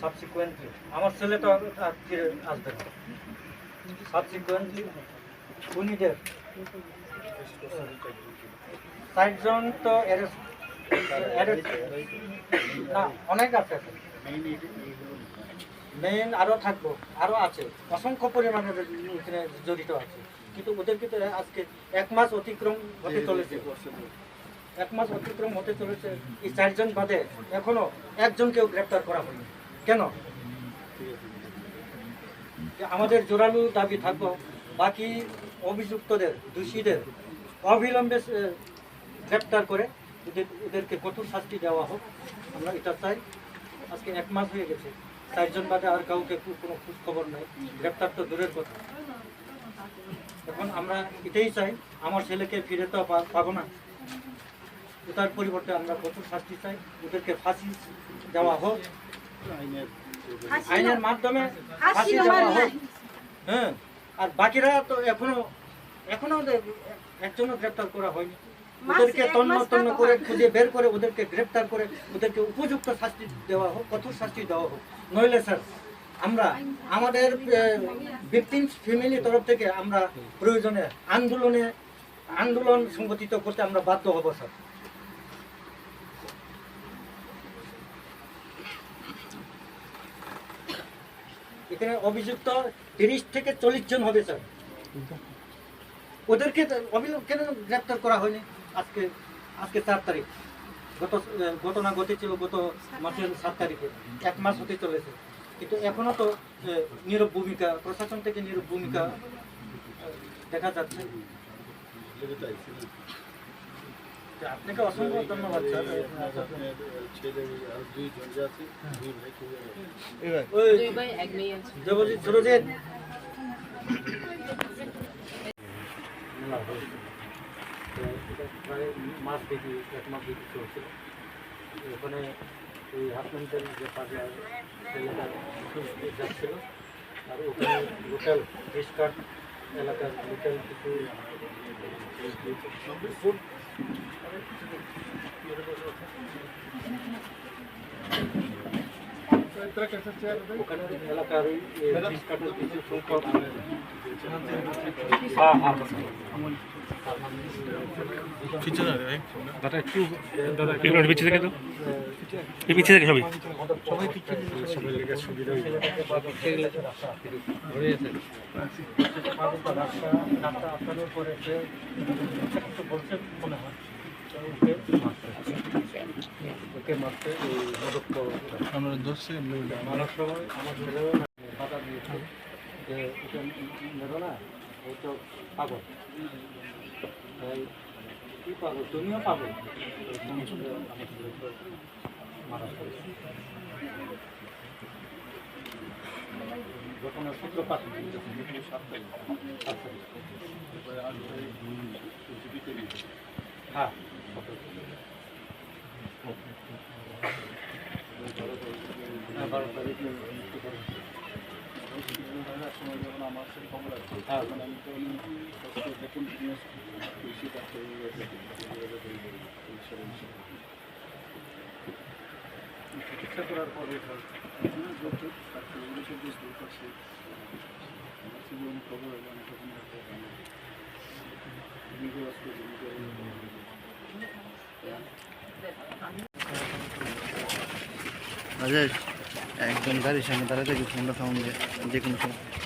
Subsequently আমার ছেলে তো ফিরে আসবে না। সাবসিকুয়েন্টলি উনিদের ষাটজন তো arrest- না, অনেক আছে মেইন আরও থাকব আরও আছে। অসংখ্য পরিমাণে জড়িত আছে। কিন্তু ওদেরকে তো আজকে এক মাস অতিক্রম হতে চলেছে। এক মাস অতিক্রম হতে চলেছে। এই চারজন বাদে এখনও একজনকেও গ্রেপ্তার করা হয়নি। কেন? আমাদের জোরালো দাবি থাকব বাকি অভিযুক্তদের, দোষীদের অবিলম্বে গ্রেপ্তার করে ওদের ওদেরকে কঠোর শাস্তি দেওয়া হোক। আমরা এটা চাই। আজকে এক মাস হয়ে গেছে। চারজন বাদে আর কাউকে কোনো খোঁজ খবর নেই। গ্রেপ্তার তো দূরের কথা। এখন আমরা এটাই চাই, আমার ছেলেকে ফিরে তো পাবো না। তার পরিবর্তে আমরা কঠোর শাস্তি চাই। ওদেরকে ফাঁসি দেওয়া হোক। আইনের মাধ্যমে ফাঁসি ফাঁসি দেওয়া হোক হ্যাঁ। আর বাকিরা তো এখনও এখনও একজনও গ্রেপ্তার করা হয়নি। ওদেরকে তন্ন তন্ন করে খুঁজে বের করে ওদেরকে গ্রেপ্তার করে ওদেরকে উপযুক্ত শাস্তি দেওয়া হোক কঠোর শাস্তি দেওয়া হোক। নইলে স্যার আমরা আমাদের ভিকটিম ফ্যামিলি তরফ থেকে আমরা প্রয়োজনে আন্দোলনে আন্দোলন সংগঠিত করতে আমরা বাধ্য হব স্যার। এখানে অভিযুক্ত তিরিশ থেকে চল্লিশ জন হবে, স্যার। ওদেরকে কেন গ্রেপ্তার করা হয়নি? আজকে আজকে চার তারিখ। গত, ঘটনা ঘটেছিল গত মাসের সাত তারিখে। এক মাস হতে চলেছে। কিন্তু এখনও তো নীরব ভূমিকা, প্রশাসন থেকে নীরব ভূমিকা দেখা যাচ্ছে। আপনাকে অসংখ্য ধন্যবাদ স্যার। ওই দেবজিৎ সুরজিৎ প্রায় মাস দেখি এক মাস দেখি চলছিল ওখানে ওই হাসপাতাল যে পাশে ছেলেটা যাচ্ছিল আর ওখানে লোকাল ডিসকার্ড এলাকার লোকাল কিছু ফুড ওখানে এলাকার ওই দাদা একটু দাদা পিছিয়ে থেকে তো? পিছিয়ে থেকে সবই? সবাই সবাই লেগে সুবিধা মনে হয় আমরা দোষে মারার সময় আমার ছেলেও বাধা দিয়েছে যে মেরো না ও তো পাগল তাই কি পাগল তুমিও পাগল এরকম করে আমার ছেলেকে মারা হয়েছে। যখন ওর সূত্রপাত সাত তারিখ। হ্যাঁ হ্যাঁ, তারিখ মৃত্যু করে। হ্যাঁ, চিকিৎসা করার পরে রাজেশ একজন গাড়ির সামনে দাঁড়াতে গেছে ফোনটা যে কোনো সময়